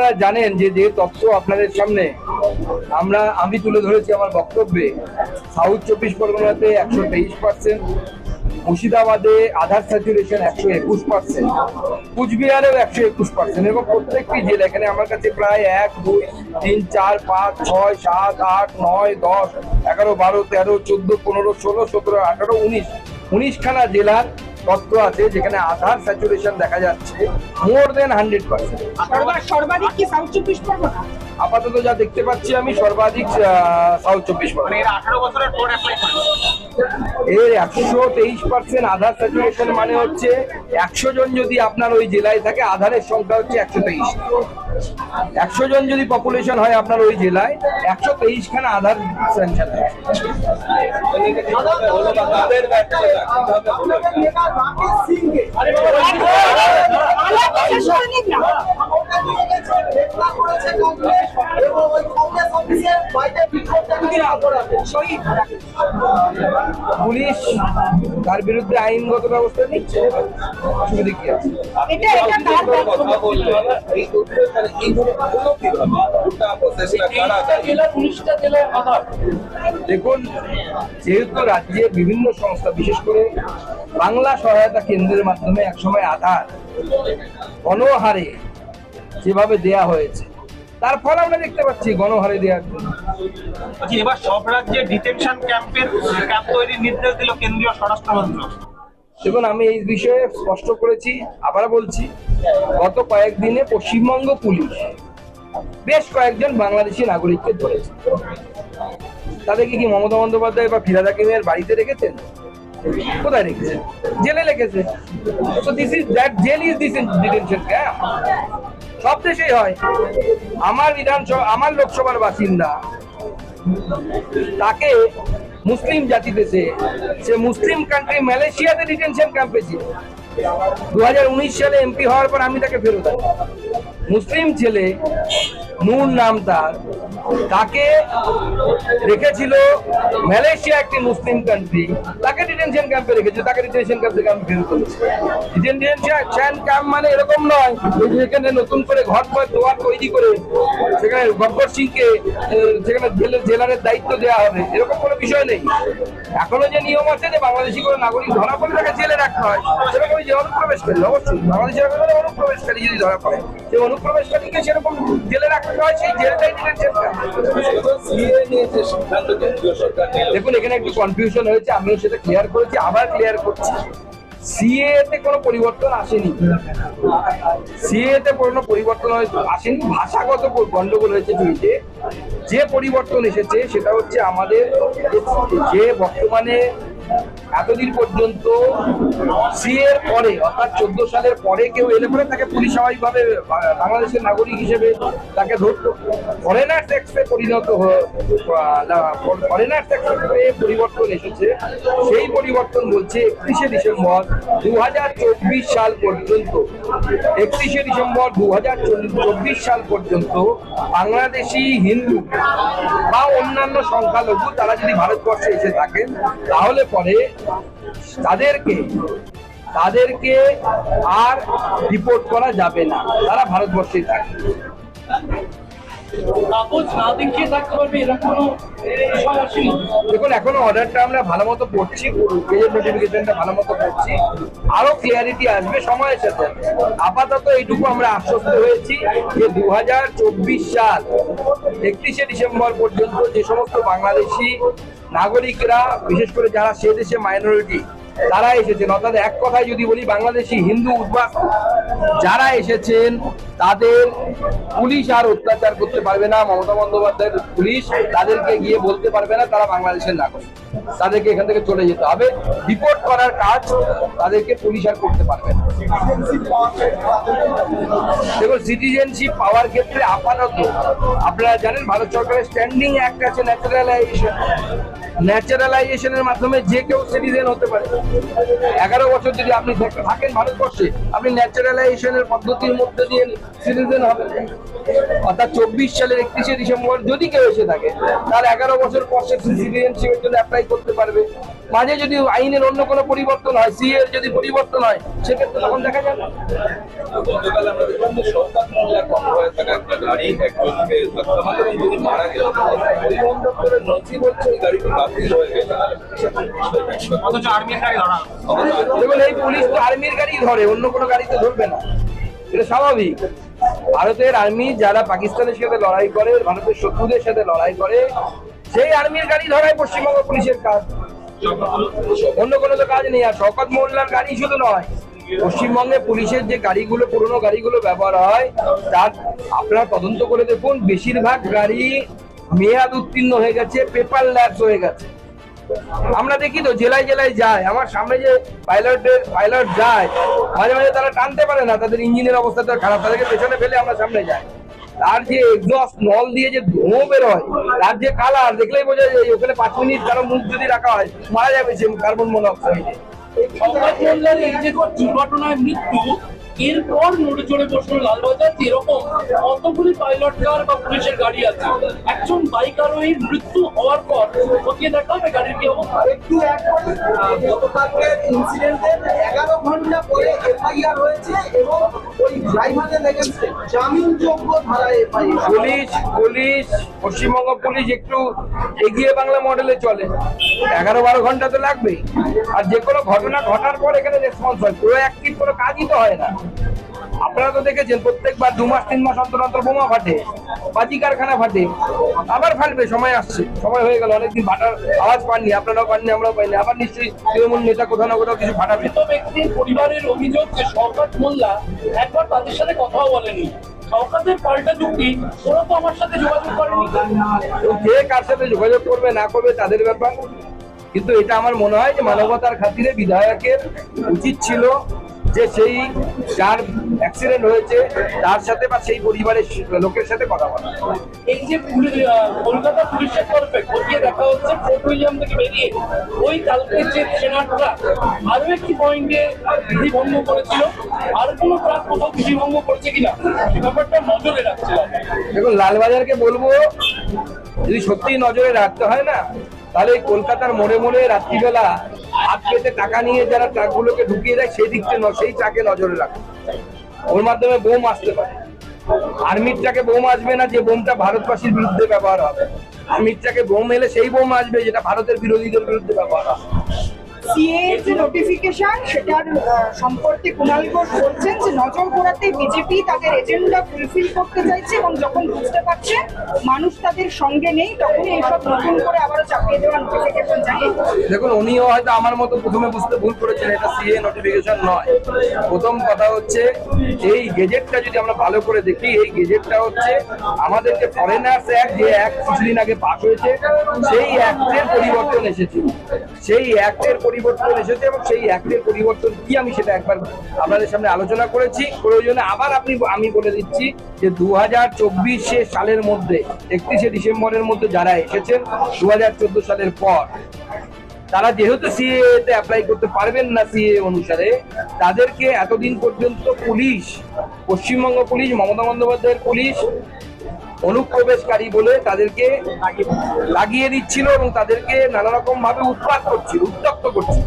আপনারা জানেন যে যে তথ্য আপনাদের সামনে, আমরা, আমি তুলে ধরেছি আমার বক্তব্যে, সাউথ চব্বিশ পরগনাতে একশো তেইশ পার্সেন্ট মুর্শিদাবাদে আধার স্যাচুরেশন একশো একুশ পার্সেন্ট কুচবিহারেও একশো একুশ পার্সেন্ট এবং প্রত্যেকটি জেলা, এখানে আমার কাছে প্রায় এক, দুই, তিন, চার, পাঁচ, ছয়, সাত, আট, নয়, দশ, এগারো, বারো, তেরো, চোদ্দ, পনেরো, ষোলো, সতেরো, আঠারো, উনিশ, উনিশখানা জেলার তথ্য আছে যেখানে আধার স্যাচুরেশন দেখা যাচ্ছে, মোর দেন হান্ড্রেড পার্সেন্ট। সর্বাধিক কি সাউথ চব্বিশ পরগনা? আপাতত যা দেখতে পাচ্ছি আমি সর্বাধিক সাউথ চব্বিশ মানে এরা একশো তেইশ পার্সেন্ট আধার স্যাচুরেশন মানে হচ্ছে একশো জন যদি আপনার ওই জেলায় থাকে আধারের সংখ্যা হচ্ছে একশো তেইশ। একশো জন যদি পপুলেশন হয় আপনার ওই জেলায় একশো তেইশ খানা আধার স্যাংশন হয় পুলিশ তার বিরুদ্ধে আইনগত ব্যবস্থা নিচ্ছে কি আছে? এটা এটা কার দায়িত্ব? দেখুন যেহেতু রাজ্যে বিভিন্ন সংস্থা বিশেষ করে বাংলা সহায়তা কেন্দ্রের মাধ্যমে একসময় আধার গণহারে যেভাবে দেয়া হয়েছে তার ফল আমরা দেখতে পাচ্ছি গণহারে দেওয়ার জন্য। বলছি এবার সব রাজ্যে ডিটেনশন ক্যাম্পের ক্যাম্প তৈরির নির্দেশ দিল কেন্দ্রীয় স্বরাষ্ট্রমন্ত্রক দেখুন আমি এই বিষয়ে স্পষ্ট করেছি আবার বলছি গত কয়েকদিনে পশ্চিমবঙ্গ পুলিশ বেশ কয়েকজন বাংলাদেশি নাগরিককে ধরেছে। তাদেরকে কি মমতা বন্দ্যোপাধ্যায় বা ফিরাদ হাকিমের বাড়িতে রেখেছেন? কোথায় রেখেছেন? জেলে রেখেছে তো this is that jail is this detention camp সব দেশেই হয়। আমার বিধানসভা আমার লোকসভার বাসিন্দা, তাকে মুসলিম জাতি দেশে, সে মুসলিম কান্ট্রি মালয়েশিয়াতে ডিটেনশন ক্যাম্পে ছিল। দু হাজার উনিশ সালে এমপি হওয়ার পর আমি তাকে ফেরত আনি। মুসলিম ছেলে নূর নাম তার, তাকে রেখেছিল মালয়েশিয়া একটি মুসলিম কান্ট্রি তাকে ডিটেনশন ক্যাম্পে রেখেছে তাকে ডিটেনশন ক্যাম্প থেকে আমি ফেরত করেছি। ডিটেনশন ক্যাম্প মানে এরকম নয় এখানে নতুন করে ঘর পর দোয়ার তৈরি করে সেখানে গব্বর সিংকে সেখানে জেলে- জেলারের দায়িত্ব দেওয়া হবে, এরকম কোনো বিষয় নেই। এখনও যে নিয়ম আছে যে বাংলাদেশি কোনো নাগরিক ধরা পড়লে তাকে জেলে রাখতে হয়, সেরকম যে অনুপ্রবেশকারী, অবশ্যই বাংলাদেশের অনুপ্রবেশকারী যদি ধরা পড়ে সেই অনুপ্রবেশকারীকে জেলে রাখতে হয়, সেই জেলটাই ডিটেনশন দেখুন, এখানে একটু কনফিউশন হয়েছে, আমিও সেটা ক্লিয়ার করেছি, আবার ক্লিয়ার করছি। সিএ তে কোনো পরিবর্তন আসেনি। সিএ তে কোনো পরিবর্তন হয়তো আসেনি, ভাষাগত গন্ডগোল হয়েছে দুইতে যে পরিবর্তন এসেছে, সেটা হচ্ছে আমাদের যে বর্তমানে এতদিন পর্যন্ত সিএ এর পরে, অর্থাৎ চোদ্দ সালের পরে কেউ এলে পরে তাকে পুলিশ স্বাভাবিকভাবে বাংলাদেশের নাগরিক হিসেবে তাকে ধরতো। ফরেনার ট্যাক্সে পরিণত ফরেনার ট্যাক্সে পরিবর্তন এসেছে। সেই পরিবর্তন বলছে একত্রিশে ডিসেম্বর দু হাজার চব্বিশ সাল পর্যন্ত। একত্রিশে ডিসেম্বর দু সাল পর্যন্ত বাংলাদেশি হিন্দু বা অন্যান্য সংখ্যালঘু, তারা যদি ভারতবর্ষে এসে থাকেন, তাহলে পরে তাদেরকে তাদেরকে আর রিপোর্ট করা যাবে না। তারা ভারতবর্ষেই থাকে দেখুন এখনও অর্ডারটা আমরা ভালো মতো পড়ছি নোটিফিকেশনটা ভালো মতো পড়ছি। আরও ক্লিয়ারিটি আসবে সময়ের সাথে। আপাতত এইটুকু আমরা আশ্বস্ত হয়েছি যে দু হাজার চব্বিশ সাল একত্রিশে ডিসেম্বর পর্যন্ত যে সমস্ত বাংলাদেশি নাগরিকরা, বিশেষ করে যারা সে দেশে মাইনরিটি তারা এসেছেন। অর্থাৎ এক কথায় যদি বলি, বাংলাদেশি হিন্দু উদ্বাস যারা এসেছেন, তাদের পুলিশ আর অত্যাচার করতে পারবে না। মমতা বন্দ্যোপাধ্যায়ের পুলিশ তাদেরকে গিয়ে বলতে পারবে না, তারা বাংলাদেশের নাগরিক। তাদেরকে এখান থেকে চলে যেতে হবে। রিপোর্ট করার কাজ তাদেরকে পুলিশ আর করতে পারবে না। দেখুন সিটিজেনশিপ পাওয়ার ক্ষেত্রে আপাতত আপনারা জানেন, ভারত সরকারের স্ট্যান্ডিং অ্যাক্ট আছে ন্যাচারালাইজেশন ন্যাচারালাইজেশনের মাধ্যমে যে কেউ সিটিজেন হতে পারে। এগারো বছর যদি আপনি থাকেন ভারতবর্ষে, আপনি ন্যাচারালাইজেশনের পদ্ধতির মধ্যে দিয়ে সিটিজেন হবেন। অর্থাৎ চব্বিশ সালের একত্রিশে ডিসেম্বর যদি কেউ এসে থাকে, তার এগারো বছর পর সে সিটিজেনশিপের জন্য অ্যাপ্লাই করতে পারবে। মাঝে যদি আইনের অন্য কোনো পরিবর্তন হয় সি এর যদি পরিবর্তন হয়, সেক্ষেত্রে তখন দেখা যাবে। গতকাল আমরা দেখলাম যে মোল্লার কনভয়ে থাকা একটা গাড়ি, একজনকে মারে এবং দেখুন এই পুলিশ তো আর্মির গাড়ি ধরে অন্য কোনো গাড়িতে ধরবে না। এটা স্বাভাবিক। ভারতের আর্মি যারা পাকিস্তানের সাথে লড়াই করে ভারতের শত্রুদের সাথে লড়াই করে সেই আর্মির গাড়ি ধরাই পশ্চিমবঙ্গ পুলিশের কাজ। অন্য কোনো তো কাজ নেই আর শওকত মোল্লার গাড়ি শুধু নয় পশ্চিমবঙ্গে পুলিশের যে গাড়িগুলো পুরনো গাড়িগুলো ব্যবহার হয় তার আপনারা তদন্ত করে দেখুন বেশিরভাগ গাড়ি মেয়াদ উত্তীর্ণ হয়ে গেছে পেপার ল্যাপস হয়ে গেছে। আমরা দেখি তো, জেলায় জেলায় যায়। আমার সামনে যে পাইলটের পাইলট যায়, মাঝে মাঝে তারা টানতে পারে না, তাদের ইঞ্জিনের অবস্থা তো খারাপ, তাদেরকে পেছনে ফেলে আমরা সামনে যাই। তার যে এক্সস্ট নল দিয়ে যে ধোঁয়া বের হয় তার যে কালার দেখলেই বোঝা যায় ওখানে পাঁচ মিনিট কারও মুখ যদি রাখা হয়, মারা যাবে সে কার্বন মনোক্সাইডে দুর্ঘটনায় মৃত্যু এরপর নড়ে চড়ে বসল লালবাজার এরকম কতগুলি পাইলট কার বা পুলিশের গাড়ি আছে। একজন বাইক আরোহীর মৃত্যু হওয়ার পর খতিয়ে দেখা হবে গাড়ির কি অবস্থা? একটু এক করে গতকালকের ইনসিডেন্টের এগারো ঘণ্টা পরে এফআইআর হয়েছে এবং ওই ড্রাইভারের এগেনস্টে জামিনযোগ্য ধারায় FIR police police Paschimbanga police একটু এগিয়ে বাংলা মডেলে চলে। এগারো বারো ঘণ্টা তো লাগবেই। আর যে কোনো ঘটনা ঘটার পর এখানে রেসপন্স হয়। পুরো অ্যাক্টিভ কোনো কাজই তো হয় না। আপনারা তো দেখেছেন প্রত্যেকবার দু মাস তিন মাস অন্তর অন্তর বোমা ফাটে বাজি কারখানা ফাটে আবার ফাটবে সময় আসছে সময় হয়ে গেল অনেকদিন ফাটার আওয়াজ পাননি আপনারাও পাননি আমরাও পাইনি আবার নিশ্চয়ই তৃণমূল নেতা কোথাও না কোথাও কিছু ফাটাবে। ব্যক্তির পরিবারের অভিযোগ যে শওকত মোল্লা একবার তাদের সাথে কথাও বলেনি। পাল্টা যুক্তি ওরা তো আমার সাথে যোগাযোগ করেনি। কে কার সাথে যোগাযোগ করবে না করবে তাদের ব্যাপার। কিন্তু এটা আমার মনে হয় যে মানবতার খাতিরে বিধায়কের উচিত ছিল যে সেই যার অ্যাক্সিডেন্ট হয়েছে তার সাথে বা সেই পরিবারের লোকের সাথে কথা বলা। এই যে কলকাতা পুলিশের তরফে খতিয়ে দেখা হচ্ছে ফোর্ট উইলিয়াম থেকে বেরিয়ে ওই কালকের যে সেনাটরা আরও একটি পয়েন্টে বিধি ভঙ্গ করেছিল। আর কোনো ট্রাক কোথাও বিধি ভঙ্গ করেছে কিনা সে ব্যাপারটা নজরে রাখছিলাম দেখুন লালবাজারকে বলব যদি সত্যি নজরে রাখতে হয় না তাহলে কলকাতার মোড়ে মোড়ে রাত্রিবেলা হাত টাকা নিয়ে যারা ট্রাকগুলোকে ঢুকিয়ে দেয়, সেই দিকটা সেই ট্রাকে নজরে রাখতে ওর মাধ্যমে বোম আসতে পারে। আর্মির ট্রাকে বোম আসবে না যে বোমটা ভারতবাসীর বিরুদ্ধে ব্যবহার হবে। আর্মির ট্রাকে বোম এলে সেই বোম আসবে যেটা ভারতের বিরোধীদের বিরুদ্ধে ব্যবহার হবে। সিএ যে নোটিফিকেশন সেটার সম্পর্কে কুণাল ঘোষ বলছেন যে নজর ঘোরাতে বিজেপি তাদের এজেন্ডা ফুলফিল করতে চাইছে এবং যখন বুঝতে পারছে মানুষ তাদের সঙ্গে নেই, তখনই এইসব নতুন করে আবারও চাপিয়ে দেওয়া নোটিফিকেশন জানিয়ে দেখুন, উনিও হয়তো আমার মতো প্রথমে বুঝতে ভুল করেছেন, এটা সিএ নোটিফিকেশন নয়। প্রথম কথা হচ্ছে, এই গেজেটটা যদি আমরা ভালো করে দেখি, এই গেজেটটা হচ্ছে আমাদের যে ফরেনার্স অ্যাক্ট যে অ্যাক্ট কিছুদিন আগে পাস হয়েছে, সেই অ্যাক্টের পরিবর্তন এসেছে। সেই অ্যাক্টের পরিবর্তন এসেছে এবং সেই অ্যাক্টের পরিবর্তন কি আমি সেটা একবার আপনাদের সামনে আলোচনা করেছি। প্রয়োজনে আবার আপনি, আমি বলে দিচ্ছি যে দু হাজার চব্বিশে সালের মধ্যে, একত্রিশে ডিসেম্বরের মধ্যে যারা এসেছেন দু হাজার চোদ্দ সালের পর, তারা যেহেতু সিএ তে অ্যাপ্লাই করতে পারবেন না সিএ অনুসারে, তাদেরকে এতদিন পর্যন্ত পুলিশ, পশ্চিমবঙ্গ পুলিশ, মমতা বন্দ্যোপাধ্যায়ের পুলিশ অনুপ্রবেশকারী বলে তাদেরকে লাগিয়ে দিচ্ছিল এবং তাদেরকে নানা রকম ভাবে উৎপাত করছিল উত্তপ্ত করছিল।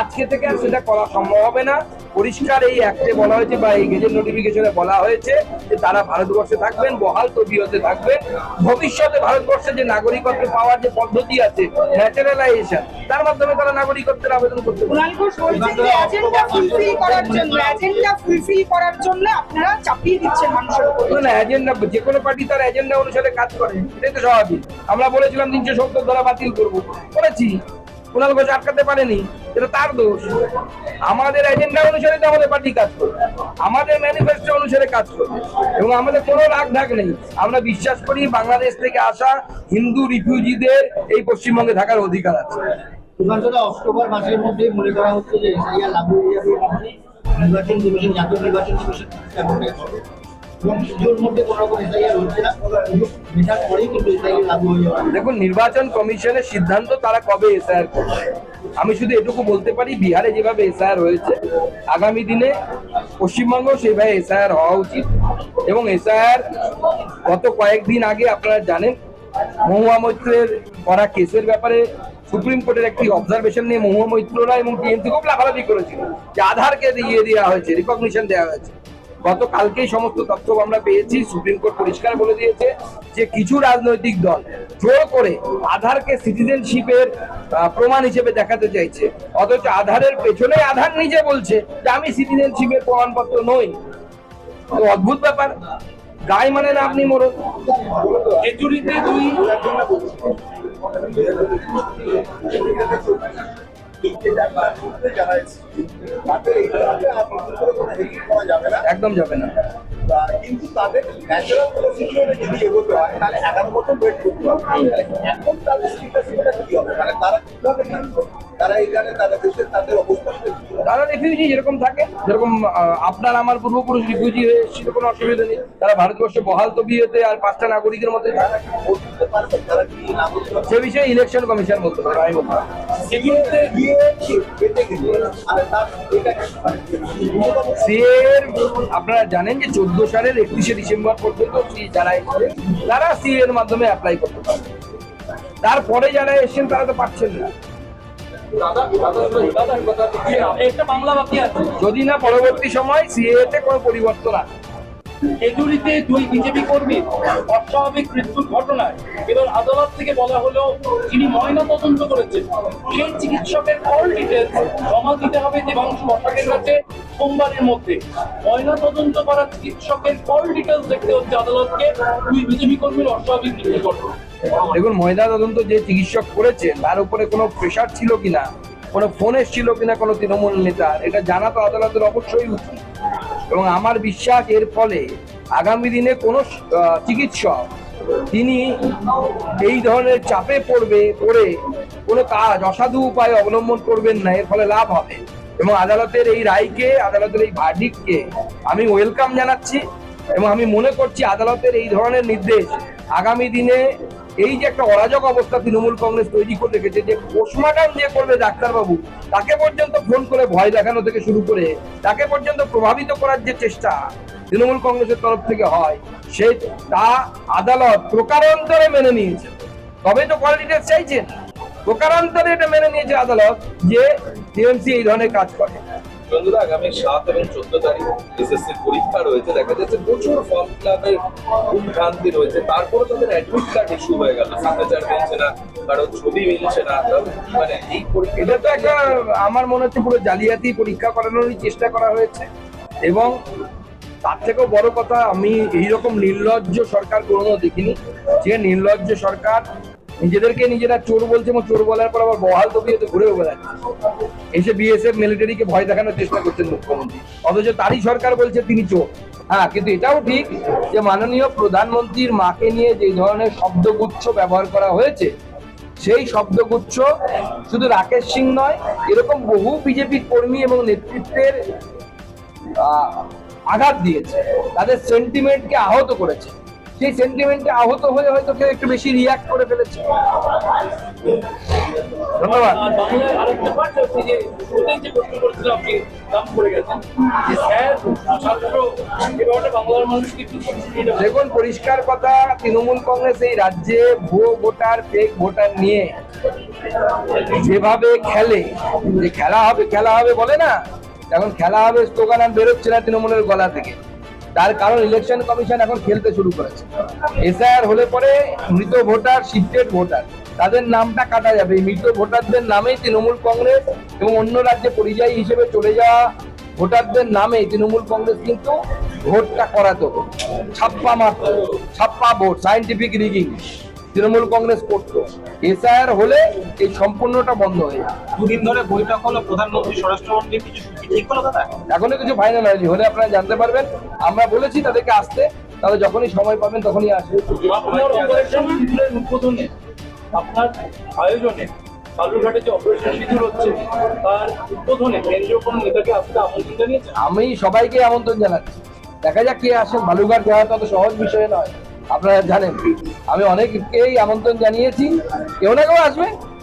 আজকে থেকে আর সেটা করা সম্ভব হবে না। পরিষ্কার এই অ্যাক্টে বলা হয়েছে বা এই গেজেট নোটিফিকেশনে বলা হয়েছে যে তারা ভারতবর্ষে থাকবেন বহাল তবিয়তে থাকবেন। ভবিষ্যতে ভারতবর্ষে যে নাগরিকত্ব পাওয়ার যে পদ্ধতি আছে ন্যাচারালাইজেশন তার মাধ্যমে তারা নাগরিকত্বের আবেদন করতে পারে কুণাল ঘোষ বলছেন যে এজেন্ডা ফুলফিল করার জন্য এজেন্ডা ফুলফিল করার জন্য আপনারা চাপিয়ে দিচ্ছেন মানুষের না এজেন্ডা যে কোনো পার্টি তার এজেন্ডা অনুসারে কাজ করে? এটাই তো স্বাভাবিক। আমরা বলেছিলাম তিনশো সত্তর ধারা বাতিল করব। করেছি। কুণাল ঘোষ আটকাতে পারেনি। এটা তার দোষ। আমাদের এজেন্ডা অনুসারে তো আমাদের পার্টি কাজ করবে। আমাদের ম্যানিফেস্টো অনুসারে কাজ করবে। এবং আমাদের কোনো রাগ ঢাক নেই। আমরা বিশ্বাস করি বাংলাদেশ থেকে আসা হিন্দু রিফিউজিদের এই পশ্চিমবঙ্গে থাকার অধিকার আছে। নির্বাচন কমিশন জাতীয় নির্বাচন কমিশন দেখুন, নির্বাচন কমিশনের সিদ্ধান্ত তারা কবে এসআইআর করবে? আমি শুধু এটুকু বলতে পারি, বিহারে যেভাবে এসআইআর হয়েছে, আগামী দিনে পশ্চিমবঙ্গ সেভাবে এসআইআর হওয়া উচিত। এবং এসআইআর গত কয়েকদিন আগে আপনারা জানেন, মহুয়া মৈত্রের করা কেসের ব্যাপারে সুপ্রিম কোর্টের একটি অবজারভেশন নিয়ে মহুয়া মৈত্ররা এবং টিএমসি খুব লাফালাফি করেছিল যে আধারকে দিয়ে দেওয়া হয়েছে রিকগনিশন দেওয়া হয়েছে। গতকালকেই সমস্ত তথ্য আমরা পেয়েছি, সুপ্রিম কোর্ট পরিষ্কার বলে দিয়েছে যে কিছু রাজনৈতিক দল জোর করে আধারকে সিটিজেনশিপের প্রমাণ হিসেবে দেখাতে চাইছে। অথচ আধারের পেছনে আধার নিজে বলছে যে আমি সিটিজেনশিপের প্রমাণপত্র নই। তো অদ্ভুত ব্যাপার। গায়ে মানে না আপনি খেজুরিতে দুই কোনো একদম যাবে না। কিন্তু তাদের ন্যাচারাল প্রসিডিওরে যদি এগোতে হয় তাহলে এগারো বছর ওয়েট করতে হবে এখন তাদের সিচুয়েশনটা তারা কীভাবে তারা এখানে তারা দেশে তাদের অবস্থানটা তারা রিফিউজি যেরকম থাকে যেরকম আপনার আমার পূর্বপুরুষ রিফিউজি হয়ে এসেছিল কোনো অসুবিধা নেই। তারা ভারতবর্ষে বহাল তবিয়তে আর পাঁচটা নাগরিকের মধ্যে? সে বিষয়ে ইলেকশন কমিশন বলতে পারবে আমি মানে? সিএর আপনারা জানেন যে চোদ্দ সালের একত্রিশে ডিসেম্বর পর্যন্ত যারা এসেছেন তারা সিএ এর মাধ্যমে অ্যাপ্লাই করতে পারবে। তারপরে যারা এসেছেন তারা তো পাচ্ছেন না। যদি না পরবর্তী সময় সিএ তে কোনো পরিবর্তন আসে খেজুরিতে দুই বিজেপি কর্মী অস্বাভাবিক মৃত্যুর ঘটনায় এবার আদালত থেকে বলা হলো যিনি ময়না তদন্ত করেছেন। সেই চিকিৎসকের কল ডিটেলস জমা দিতে হবে দেবাংশু বসাকের কাছে সোমবারের মধ্যে। ময়না তদন্ত করা চিকিৎসকের কল ডিটেলস দেখতে হচ্ছে আদালতকে। দুই বিজেপি কর্মীর অস্বাভাবিক মৃত্যুর ঘটনা। দেখুন ময়দা তদন্ত যে চিকিৎসক করেছেন তার উপরে কোনো প্রেশার ছিল কিনা, কোনো ফোন এসেছিল কিনা কোনো তৃণমূল নেতার এটা জানা তো আদালতের অবশ্যই উচিত। এবং আমার বিশ্বাস এর ফলে আগামী দিনে কোনো চিকিৎসক তিনি এই ধরনের চাপে পড়বে, পড়ে কোনো কাজ, অসাধু উপায় অবলম্বন করবেন না, এর ফলে লাভ হবে। এবং আদালতের এই রায়কে, আদালতের এই ভার্ডিককে আমি ওয়েলকাম জানাচ্ছি এবং আমি মনে করছি আদালতের এই ধরনের নির্দেশ আগামী দিনে এই যে একটা অরাজক অবস্থা তৃণমূল কংগ্রেস তৈরি করে রেখেছে যে পোস্টমর্টম যে করবে ডাক্তারবাবু, তাকে পর্যন্ত ফোন করে ভয় দেখানো থেকে শুরু করে তাকে পর্যন্ত প্রভাবিত করার যে চেষ্টা তৃণমূল কংগ্রেসের তরফ থেকে হয়, সে তা আদালত প্রকারান্তরে মেনে নিয়েছে। তবে তো কোয়ালিটি চাইছেন। প্রকারান্তরে এটা মেনে নিয়েছে আদালত যে টিএমসি এই ধরনের কাজ করে। বন্ধুরা, আগামী সাত এবং চোদ্দ তারিখ এসএসসি পরীক্ষা রয়েছে। দেখা যাচ্ছে প্রচুর ফর্ম ফিলাপের ভ্রান্তি রয়েছে। তারপরে তাদের অ্যাডমিট কার্ড ইস্যু হয়ে গেল। সিগনেচার মিলছে না কারণ ছবি মিলছে না। মানে এই পরীক্ষা এটা তো একটা, আমার মনে হচ্ছে পুরো জালিয়াতি পরীক্ষা করানোরই চেষ্টা করা হয়েছে। এবং তার থেকেও বড় কথা, আমি এইরকম নির্লজ্জ সরকার কোনোদিনও দেখিনি। যে নির্লজ্জ সরকার নিজেদেরকে নিজেরা চোর বলছে এবং চোর বলার পর আবার বহাল তবিয়তে ঘুরে বেড়াচ্ছে এসে বিএসএফ মিলিটারিকে ভয় দেখানোর চেষ্টা করছেন মুখ্যমন্ত্রী। অথচ তারই সরকার বলছে তিনি চোর। হ্যাঁ কিন্তু এটাও ঠিক যে মাননীয় প্রধানমন্ত্রীর মাকে নিয়ে যে ধরনের শব্দগুচ্ছ ব্যবহার করা হয়েছে, সেই শব্দগুচ্ছ শুধু রাকেশ সিং নয়, এরকম বহু বিজেপি কর্মী এবং নেতৃত্বের আঘাত দিয়েছে। তাদের সেন্টিমেন্টকে আহত করেছে। সেই সেন্টিমেন্টে আহত হয়ে হয়তো কেউ একটু বেশি রিয়াক্ট করে ফেলেছে। দেখুন, পরিষ্কার কথা, তৃণমূল কংগ্রেস এই রাজ্যে ভুয়ো ভোটার ফেক ভোটার নিয়ে যেভাবে খেলে, যে খেলা হবে খেলা হবে বলে না, এখন খেলা হবে স্লোগান বেরোচ্ছে না তৃণমূলের গলা থেকে। তার কারণ ইলেকশন কমিশন এখন খেলতে শুরু করেছে। এসআইআর হলে পরে মৃত ভোটার শিফটেড ভোটার তাদের নামটা কাটা যাবে। এই মৃত ভোটারদের নামেই তৃণমূল কংগ্রেস এবং অন্য রাজ্যে পরিযায়ী হিসেবে চলে যাওয়া ভোটারদের নামে তৃণমূল কংগ্রেস কিন্তু ভোটটা করাতো। ছাপ্পা মারত, ছাপ্পা vote scientific rigging Trinamool Congress করতো। এসআইআর হলে এই সম্পূর্ণটা বন্ধ হয়ে দুদিন ধরে বৈঠক হলো প্রধানমন্ত্রী স্বরাষ্ট্রমন্ত্রী কিছু ঠিক হলো দাদা এখনও কিছু ফাইনাল হয়নি হলে আপনারা জানতে পারবেন। আমরা বলেছি তাদেরকে আসতে তাহলে যখনই সময় পাবেন তখনই আসবে। আপনার অপারেশন সিঁদুরের উদ্বোধনে আপনার আয়োজনে বালুরঘাটে যে অপারেশন সিঁদুর হচ্ছে তার উদ্বোধনে কেন্দ্রীয় কোনো নেতাকে আসতে আমন্ত্রণ জানিয়েছেন? আমি সবাইকে আমন্ত্রণ জানাচ্ছি। দেখা যাক কে আসেন বালুঘাট যাওয়া তো সহজ বিষয় নয়। আপনারা জানেন। আমি অনেককেই আমন্ত্রণ জানিয়েছি। কেউ না কেউ আসবে।